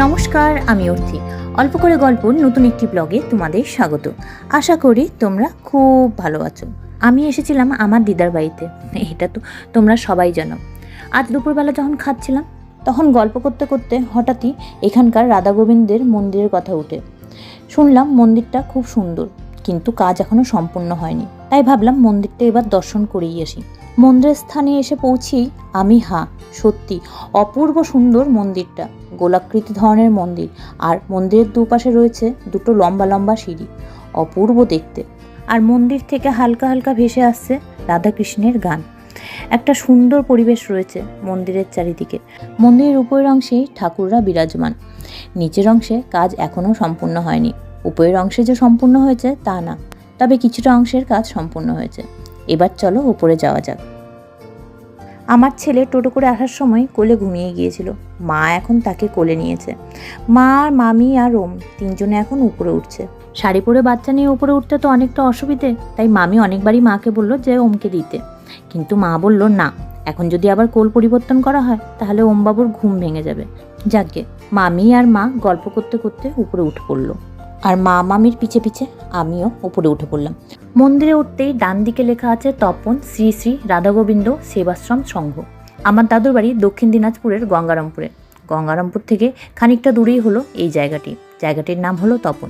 নমস্কার, আমি অর্থি। অল্প করে গল্প নতুন একটি ব্লগে তোমাদের স্বাগত। আশা করি তোমরা খুব ভালো আছো। আমি এসেছিলাম আমার দিদার বাড়িতে। এটা তো তোমরা সবাই জানো। আজ দুপুরবেলা যখন খাচ্ছিলাম, তখন গল্প করতে করতে হঠাৎই এখানকার রাধা গোবিন্দের মন্দিরের কথা উঠে। শুনলাম মন্দিরটা খুব সুন্দর, কিন্তু কাজ এখনও সম্পূর্ণ হয়নি। তাই ভাবলাম মন্দিরটা এবার দর্শন করেই আসি। মন্দিরের স্থানে এসে পৌঁছেই আমি, হা, সত্যি অপূর্ব সুন্দর মন্দিরটা। গোলাকৃতি ধরনের মন্দির আর মন্দিরের দুপাশে রয়েছে দুটো লম্বা লম্বা সিঁড়ি, অপূর্ব দেখতে। আর মন্দির থেকে হালকা হালকা ভেসে আসছে রাধাকৃষ্ণের গান। একটা সুন্দর পরিবেশ রয়েছে মন্দিরের চারিদিকে। মন্দিরের উপরের অংশেই ঠাকুররা বিরাজমান। নিচের অংশে কাজ এখনও সম্পূর্ণ হয়নি। উপরের অংশে যে সম্পূর্ণ হয়েছে তা না, তবে কিছুটা অংশের কাজ সম্পূর্ণ হয়েছে। এবার চলো উপরে যাওয়া যাক। আমার ছেলে টোটো করে আসার সময় কোলে ঘুমিয়ে গিয়েছিল। মা এখন তাকে কোলে নিয়েছে। মা আর মামি আর ওম তিনজনে এখন উপরে উঠছে। শাড়ি পরে বাচ্চা নিয়ে উপরে উঠতে তো অনেকটা অসুবিধে, তাই মামি অনেকবারই মাকে বলল যে ওমকে দিতে। কিন্তু মা বলল, না, এখন যদি আবার কোল পরিবর্তন করা হয়, তাহলে ওমবাবুর ঘুম ভেঙে যাবে। যাকে মামি আর মা গল্প করতে করতে উপরে উঠে পড়ল। আর মা মামির পিছে পিছে আমিও উপরে উঠে পড়লাম। মন্দিরে উঠতেই ডান দিকে লেখা আছে, তপন, শ্রী শ্রী রাধাগোবিন্দ সেবাশ্রম সংঘ। আমার দাদুর বাড়ি দক্ষিণ দিনাজপুরের গঙ্গারামপুরে। গঙ্গারামপুর থেকে খানিকটা দূরেই হলো এই জায়গাটি। জায়গাটির নাম হলো তপন।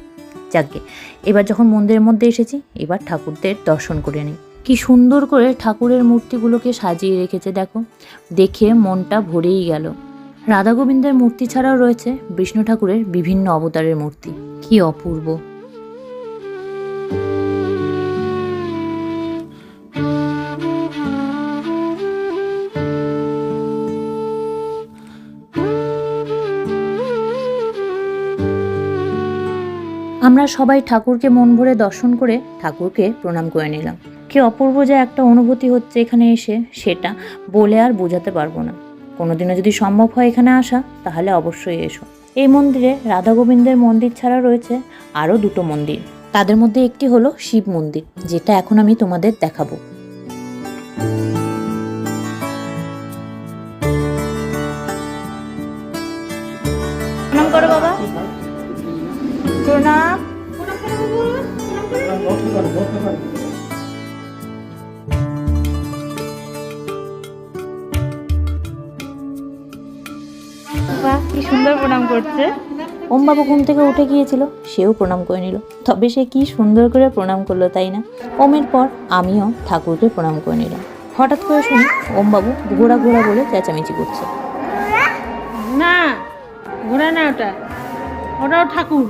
যাকে এবার যখন মন্দিরের মধ্যে এসেছি, এবার ঠাকুরদের দর্শন করে নিই। কি সুন্দর করে ঠাকুরের মূর্তিগুলোকে সাজিয়ে রেখেছে দেখো। দেখে মনটা ভরেই গেল। রাধা গোবিন্দের মূর্তি ছাড়াও রয়েছে বিষ্ণু ঠাকুরের বিভিন্ন অবতারের মূর্তি। কি অপূর্ব। আমরা সবাই ঠাকুরকে মন ভরে দর্শন করে ঠাকুরকে প্রণাম করে নিলাম। কি অপূর্ব যে একটা অনুভূতি হচ্ছে এখানে এসে, সেটা বলে আর বোঝাতে পারব না। কোনোদিনও যদি সম্ভব হয় এখানে আসা, তাহলে অবশ্যই এসো। এই মন্দিরে রাধা গোবিন্দের মন্দির ছাড়া রয়েছে আরও দুটো মন্দির। তাদের মধ্যে একটি হলো শিব মন্দির, যেটা এখন আমি তোমাদের দেখাবো। সুন্দর প্রণাম করছে। ওম বাবু ঘুম থেকে উঠে গিয়েছিল সেও প্রণাম করে নিল। তবে সে কি সুন্দর করে প্রণাম করল তাই না? ওমের পর আমিও ঠাকুরকে প্রণাম করে নিলাম। হঠাৎ করে শুনি ওম বাবু ঘোড়া ঘোড়া বলে চেঁচামেচি করছে। না ঘোড়া না ওটা। ওটাও ঠাকুর।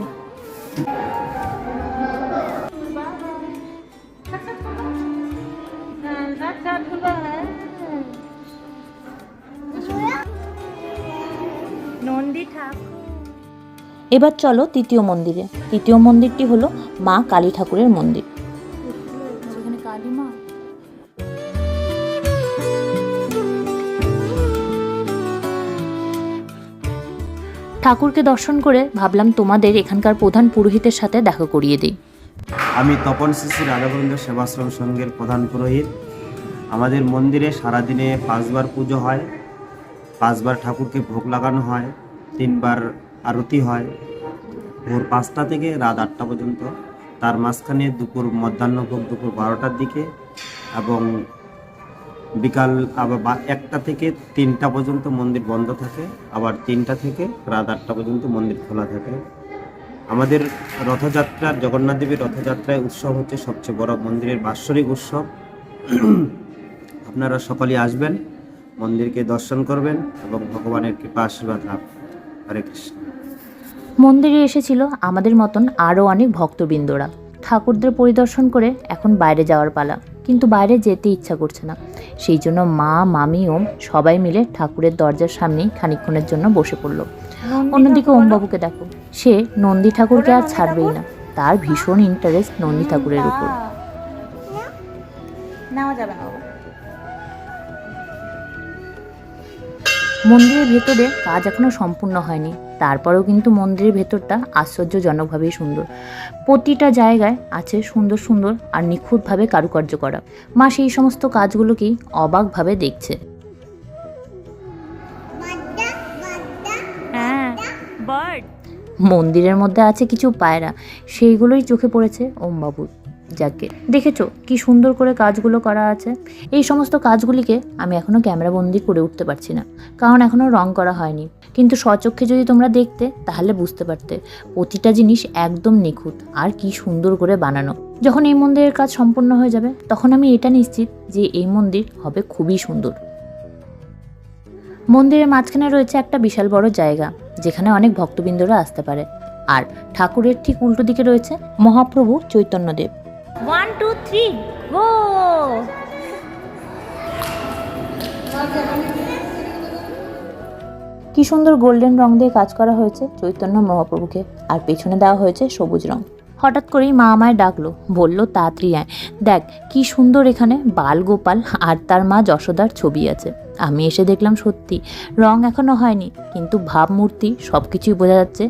এবার চলো তৃতীয় মন্দিরে। তৃতীয় মন্দিরটি হলো মা কালী ঠাকুরের মন্দির। ঠাকুরকে দর্শন করে ভাবলাম তোমাদের এখানকার প্রধান পুরোহিতের সাথে দেখা করিয়ে দিই। আমি তপন শিশি রাধাগোবিন্দ সেবাশ্রম সংঘের প্রধান পুরোহিত। আমাদের মন্দিরে সারাদিনে পাঁচবার পুজো হয় পাঁচবার ঠাকুরকে ভোগ লাগানো হয়। তিনবার আরতি হয়। ভোর পাঁচটা থেকে রাত আটটা পর্যন্ত। তার মাঝখানে দুপুর, মধ্যাহ্ন ভোগ দুপুর বারোটার দিকে এবং বিকাল আবার একটা থেকে তিনটা পর্যন্ত মন্দির বন্ধ থাকে। আবার তিনটা থেকে রাত আটটা পর্যন্ত মন্দির খোলা থাকে। আমাদের রথযাত্রার, জগন্নাথ দেবীর রথযাত্রায় উৎসব হচ্ছে সবচেয়ে বড় মন্দিরের বাৎসরিক উৎসব। আপনারা সকলেই আসবেন, মন্দিরকে দর্শন করবেন এবং ভগবানের কৃপা আশীর্বাদ লাভ হরে কৃষ্ণ। মন্দিরে এসেছিল আমাদের মতন আরও অনেক ভক্তবৃন্দরা। ঠাকুরদের পরিদর্শন করে এখন বাইরে যাওয়ার পালা কিন্তু বাইরে যেতে ইচ্ছা করছে না। সেই জন্য মা মামি ওম সবাই মিলে ঠাকুরের দরজার সামনেই খানিকক্ষণের জন্য বসে পড়ল। অন্যদিকে ওমবাবুকে দেখো। সে নন্দী ঠাকুরকে আর ছাড়বেই না। তার ভীষণ ইন্টারেস্ট নন্দী ঠাকুরের উপর। নেওয়া যাবে না মন্দিরের ভেতরে কাজ এখনও সম্পূর্ণ হয়নি। তারপরেও কিন্তু মন্দিরের ভেতরটা আশ্চর্যজনকভাবেই সুন্দর। প্রতিটা জায়গায় আছে সুন্দর সুন্দর আর নিখুঁতভাবে কারুকার্য করা। মা সেই সমস্ত কাজগুলোকেই অবাকভাবে দেখছে। হ্যাঁ মন্দিরের মধ্যে আছে কিছু পায়রা। সেইগুলোই চোখে পড়েছে ওম বাবুর যাকে। দেখেছ কি সুন্দর করে কাজগুলো করা আছে? এই সমস্ত কাজগুলিকে আমি এখনও ক্যামেরাবন্দি করে উঠতে পারছি না, কারণ এখনও রং করা হয়নি। কিন্তু স্বচক্ষে যদি তোমরা দেখতে, তাহলে বুঝতে পারতে, প্রতিটা জিনিস একদম নিখুঁত, আর কি সুন্দর করে বানানো। যখন এই মন্দিরের কাজ সম্পূর্ণ হয়ে যাবে, তখন আমি এটা নিশ্চিত যে এই মন্দির হবে খুবই সুন্দর। মন্দিরের মাঝখানে রয়েছে একটা বিশাল বড় জায়গা, যেখানে অনেক ভক্তবৃন্দরা আসতে পারে। আর ঠাকুরের ঠিক উল্টো দিকে রয়েছে Mahaprabhu Chaitanyadev. One two three go কি সুন্দর গোল্ডেন রং দিয়ে কাজ করা হয়েছে চৈতন্য মহাপ্রভুকে। আর পেছনে দেওয়া হয়েছে সবুজ রং। হঠাৎ করেই মা আমায় ডাকলো, বলল, তাড়াতাড়ি আয়। দেখ, কি সুন্দর এখানে বাল গোপাল আর তার মা যশোদার ছবি আছে। আমি এসে দেখলাম সত্যি, রং এখনও হয়নি, কিন্তু ভাবমূর্তি সব কিছুই বোঝা যাচ্ছে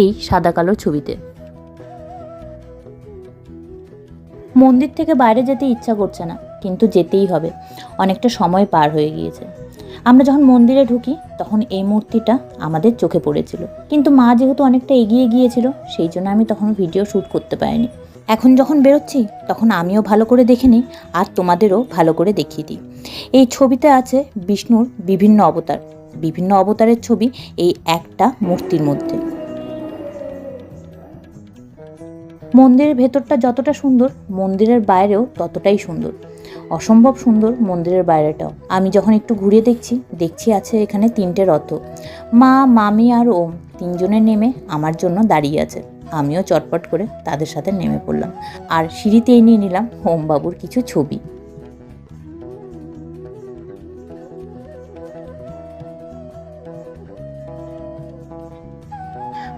এই সাদা কালো ছবিতে। মন্দির থেকে বাইরে যেতে ইচ্ছা করছে না, কিন্তু যেতেই হবে। অনেকটা সময় পার হয়ে গিয়েছে। আমরা যখন মন্দিরে ঢুকি, তখন এই মূর্তিটা আমাদের চোখে পড়েছিল। কিন্তু মা যেহেতু অনেকটা এগিয়ে গিয়েছিল, সেই জন্য আমি তখন ভিডিও শ্যুট করতে পারিনি। এখন যখন বেরোচ্ছি, তখন আমিও ভালো করে দেখে নিই আর তোমাদেরও ভালো করে দেখিয়ে দিই। এই ছবিতে আছে বিষ্ণুর বিভিন্ন অবতার। বিভিন্ন অবতারের ছবি এই একটা মূর্তির মধ্যে। মন্দিরের ভেতরটা যতটা সুন্দর, মন্দিরের বাইরেও ততটাই সুন্দর। অসম্ভব সুন্দর মন্দিরের বাইরেটাও। আমি যখন একটু ঘুরে দেখছি দেখছি আছে এখানে তিনটে রথ। মা, মামি আর ওম তিনজনের নেমে আমার জন্য দাঁড়িয়ে আছে। আমিও চটপট করে তাদের সাথে নেমে পড়লাম। আর সিঁড়িতেই নিয়ে নিলাম ওমবাবুর কিছু ছবি।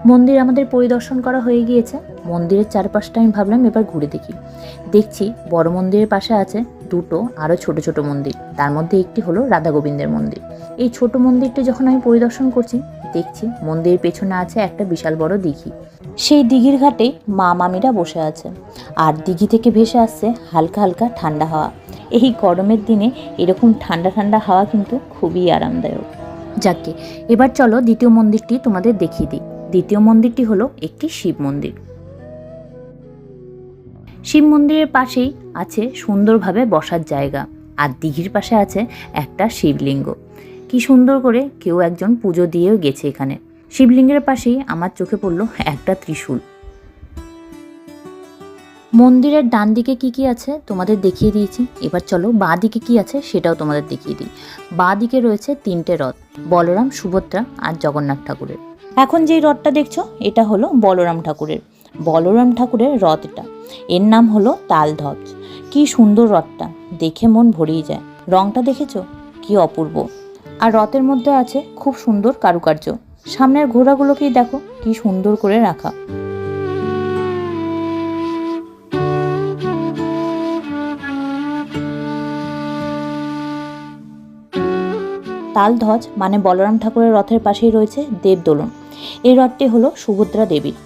মন্দির আমাদের পরিদর্শন করা হয়ে গিয়েছে। মন্দিরের চারপাশটা আমি ভাবলাম এবার ঘুরে দেখি। দেখছি বড় মন্দিরের পাশে আছে দুটো আরও ছোট ছোট মন্দির। তার মধ্যে একটি হলো রাধা গোবিন্দের মন্দির। এই ছোট মন্দিরটি যখন আমি পরিদর্শন করছি, দেখছি মন্দিরের পেছনে আছে একটা বিশাল বড় দিঘি। সেই দিঘির ঘাটে মা মামিরা বসে আছে। আর দিঘি থেকে ভেসে আসছে হালকা হালকা ঠান্ডা হাওয়া। এই গরমের দিনে এরকম ঠান্ডা ঠান্ডা হাওয়া কিন্তু খুবই আরামদায়ক। যাকে এবার চলো দ্বিতীয় মন্দিরটি তোমাদের দেখিয়ে দিই। দ্বিতীয় মন্দিরটি হলো একটি শিব মন্দির। শিব মন্দিরের পাশেই আছে সুন্দরভাবে বসার জায়গা, আর দিঘির পাশে আছে একটা শিবলিঙ্গ। কি সুন্দর করে কেউ একজন পুজো দিয়েও গেছে এখানে। শিবলিঙ্গের পাশেই আমার চোখে পড়ল একটা ত্রিশূল। মন্দিরের ডান দিকে কি কি আছে তোমাদের দেখিয়ে দিয়েছি। এবার চলো বাঁ দিকে কি আছে সেটাও তোমাদের দেখিয়ে দিই। বাঁ দিকে রয়েছে তিনটে রথ, বলরাম, সুভদ্রা আর জগন্নাথ ঠাকুরের। এখন যেই রথটা দেখছ, এটা হলো বলরাম ঠাকুরের। বলরাম ঠাকুরের রথ এটা এর নাম হলো তালধ্বজ। কি সুন্দর রথটা, দেখে মন ভরিয়ে যায়। রংটা দেখেছ? কি অপূর্ব। আর রথের মধ্যে আছে খুব সুন্দর কারুকার্য। সামনের ঘোড়াগুলোকেই দেখো, কি সুন্দর করে রাখা। তালধ্বজ মানে বলরাম ঠাকুরের রথের পাশেই রয়েছে দেবদোলন। এই রথটি হলো সুভদ্রা দেবীর।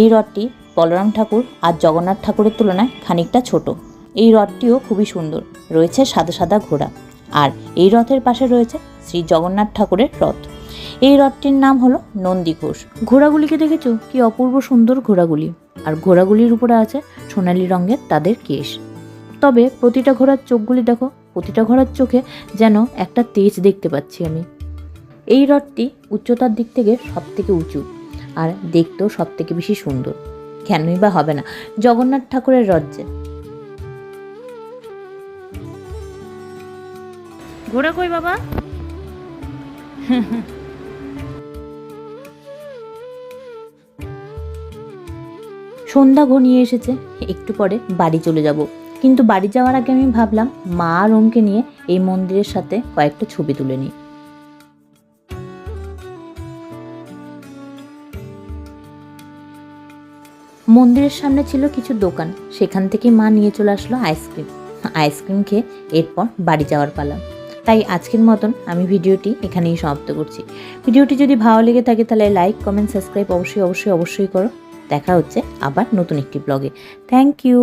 এই রথটি বলরাম ঠাকুর আর জগন্নাথ ঠাকুরের তুলনায় খানিকটা ছোট। এই রথটিও খুবই সুন্দর, রয়েছে সাদা সাদা ঘোড়া। আর এই রথের পাশে রয়েছে শ্রী জগন্নাথ ঠাকুরের রথ। এই রথটির নাম হলো নন্দী ঘোষ। ঘোড়াগুলিকে দেখেছ? কি অপূর্ব সুন্দর ঘোড়াগুলি। আর ঘোড়াগুলির উপরে আছে সোনালী রঙের তাদের কেশ। তবে প্রতিটা ঘোড়ার চোখগুলি দেখো প্রতিটা ঘোড়ার চোখে যেন একটা তেজ দেখতে পাচ্ছি আমি। এই রথটি উচ্চতার দিক থেকে সব থেকে উঁচু আর দেখতেও সব থেকে বেশি সুন্দর। কেনই বা হবে না জগন্নাথ ঠাকুরের রথে ঘোড়া কই বাবা? সন্ধ্যা ঘনিয়ে এসেছে একটু পরে বাড়ি চলে যাব। কিন্তু বাড়ি যাওয়ার আগে আমি ভাবলাম, মা আর ওমকে নিয়ে এই মন্দিরের সাথে কয়েকটা ছবি তুলে নিই। মন্দিরের সামনে ছিল কিছু দোকান। সেখান থেকে মা নিয়ে চলে আসলো আইসক্রিম। আইসক্রিম খেয়ে এরপর বাড়ি যাওয়ার পালা। তাই আজকের মতন আমি ভিডিওটি এখানেই সমাপ্ত করছি। ভিডিওটি যদি ভালো লেগে থাকে তাহলে লাইক, কমেন্ট, সাবস্ক্রাইব অবশ্যই অবশ্যই অবশ্যই করো। দেখা হচ্ছে আবার নতুন একটি ব্লগে। Thank you.